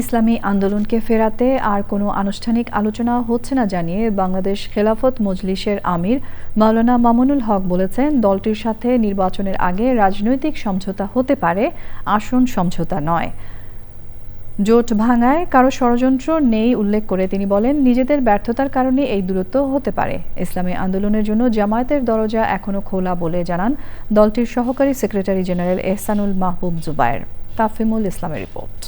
ইসলামী আন্দোলনকে ফেরাতে আর কোনো আনুষ্ঠানিক আলোচনা হচ্ছে না জানিয়ে বাংলাদেশ খেলাফত মজলিসের আমির মাওলানা মামুনুল হক বলেছেন, দলটির সাথে নির্বাচনের আগে রাজনৈতিক সমঝোতা হতে পারে, আসন সমঝোতা নয়। জোট ভাঙায় কারও ষড়যন্ত্র নেই উল্লেখ করে তিনি বলেন, নিজেদের ব্যর্থতার কারণে এই দূরত্ব হতে পারে। ইসলামী আন্দোলনের জন্য জামায়াতের দরজা এখনও খোলা বলে জানান দলটির সহকারী সেক্রেটারি জেনারেল এহসানুল মাহবুব জুবায়ের। তাফিমুল ইসলামের রিপোর্ট।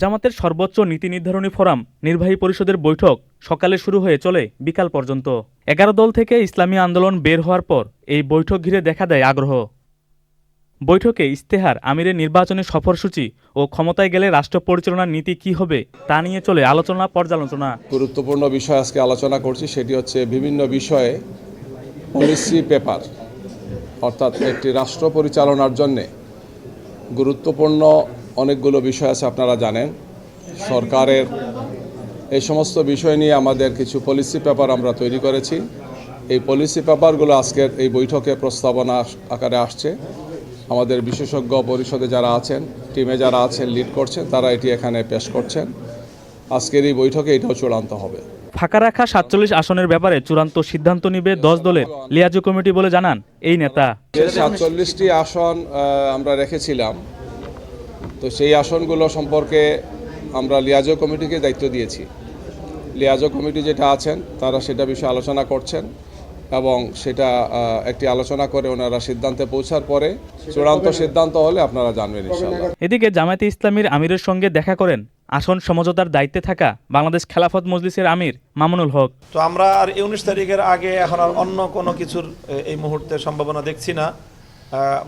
জামাতের সর্বোচ্চ নীতি নির্ধারণী ফোরাম, নির্বাহী পরিষদের বৈঠক সকালে শুরু হয়ে চলে বিকাল পর্যন্ত। এগারো দল থেকে ইসলামী আন্দোলন বের হওয়ার পর এই বৈঠক ঘিরে দেখা দেয় আগ্রহ। বৈঠকে ইস্তেহার আমিরের নির্বাচনী সফরসূচি ও ক্ষমতায় গেলে রাষ্ট্র পরিচালনার নীতি কি হবে তা নিয়ে চলে আলোচনা, পর্যালোচনা। গুরুত্বপূর্ণ বিষয় আজকে আলোচনা করছি, সেটি হচ্ছে বিভিন্ন বিষয়ে পলিসি পেপার, অর্থাৎ একটি রাষ্ট্র পরিচালনার জন্যে গুরুত্বপূর্ণ অনেকগুলো বিষয় আছে আপনারা জানেন। সরকারের এই সমস্ত বিষয় নিয়ে আমাদের কিছু পলিসি পেপার আমরা তৈরি করেছি। এই পলিসি পেপারগুলো আজকের এই বৈঠকে প্রস্তাবনা আকারে আসছে। আমাদের বিশেষজ্ঞ পরিষদে যারা আছেন টিমে যারা আছেন লিড করছেন তারা এটি এখানে পেশ করছেন। আজকের এই বৈঠকে এটাও চূড়ান্ত হবে। ফাঁকা রাখা সাতচল্লিশ আসনের ব্যাপারে চূড়ান্ত সিদ্ধান্ত নিবে দশ দলের লিয়াজু কমিটি বলে জানান এই নেতা। সাতচল্লিশটি আসন আমরা রেখেছিলাম তো সেই আসনগুলো সম্পর্কে আমরা লিয়াজো কমিটিকে দায়িত্ব দিয়েছি। লিয়াজো কমিটি যেটা আছেন তারা সেটা বিষয়ে আলোচনা করছেন এবং সেটা একটি আলোচনা করে ওনারা সিদ্ধান্তে পৌঁছার পরে চূড়ান্ত সিদ্ধান্ত হলে আপনারা জানবেন এদিকে জামায়াতে ইসলামীর আমিরের সঙ্গে দেখা করেন আসন সমঝোতার দায়িত্বে থাকা বাংলাদেশ খেলাফত মজলিসের আমির মামুনুল হক। তো আমরা আর এই উনিশ তারিখের আগে এখন আর অন্য কোনো কিছুর এই মুহূর্তে সম্ভাবনা দেখছি না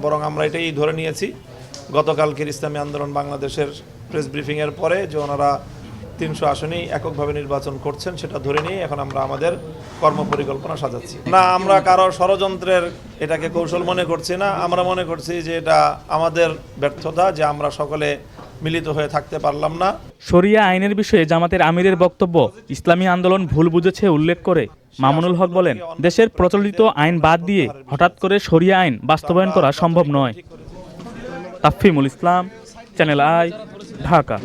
বরং আমরা এটাই ধরে নিয়েছি। গতকালকের ইসলামী আন্দোলন বাংলাদেশের প্রেস ব্রিফিংয়ের পরে যে ওনারা তিনশো আসনেই এককভাবে নির্বাচন করছেন, সেটা ধরে নিয়ে এখন আমরা আমাদের কর্মপরিকল্পনা সাজাচ্ছি। না, আমরা কারও ষড়যন্ত্রের এটাকে কৌশল মনে করছি না। আমরা মনে করছি যে এটা আমাদের ব্যর্থতা, যে আমরা সকলে মিলিত হয়ে থাকতে পারলাম না। শরিয়া আইনের বিষয়ে জামাতের আমিরের বক্তব্য ইসলামী আন্দোলন ভুল বুঝেছে উল্লেখ করে মামুনুল হক বলেন, দেশের প্রচলিত আইন বাদ দিয়ে হঠাৎ করে শরিয়া আইন বাস্তবায়ন করা সম্ভব নয়। Tafimul Islam channel I Dhaka.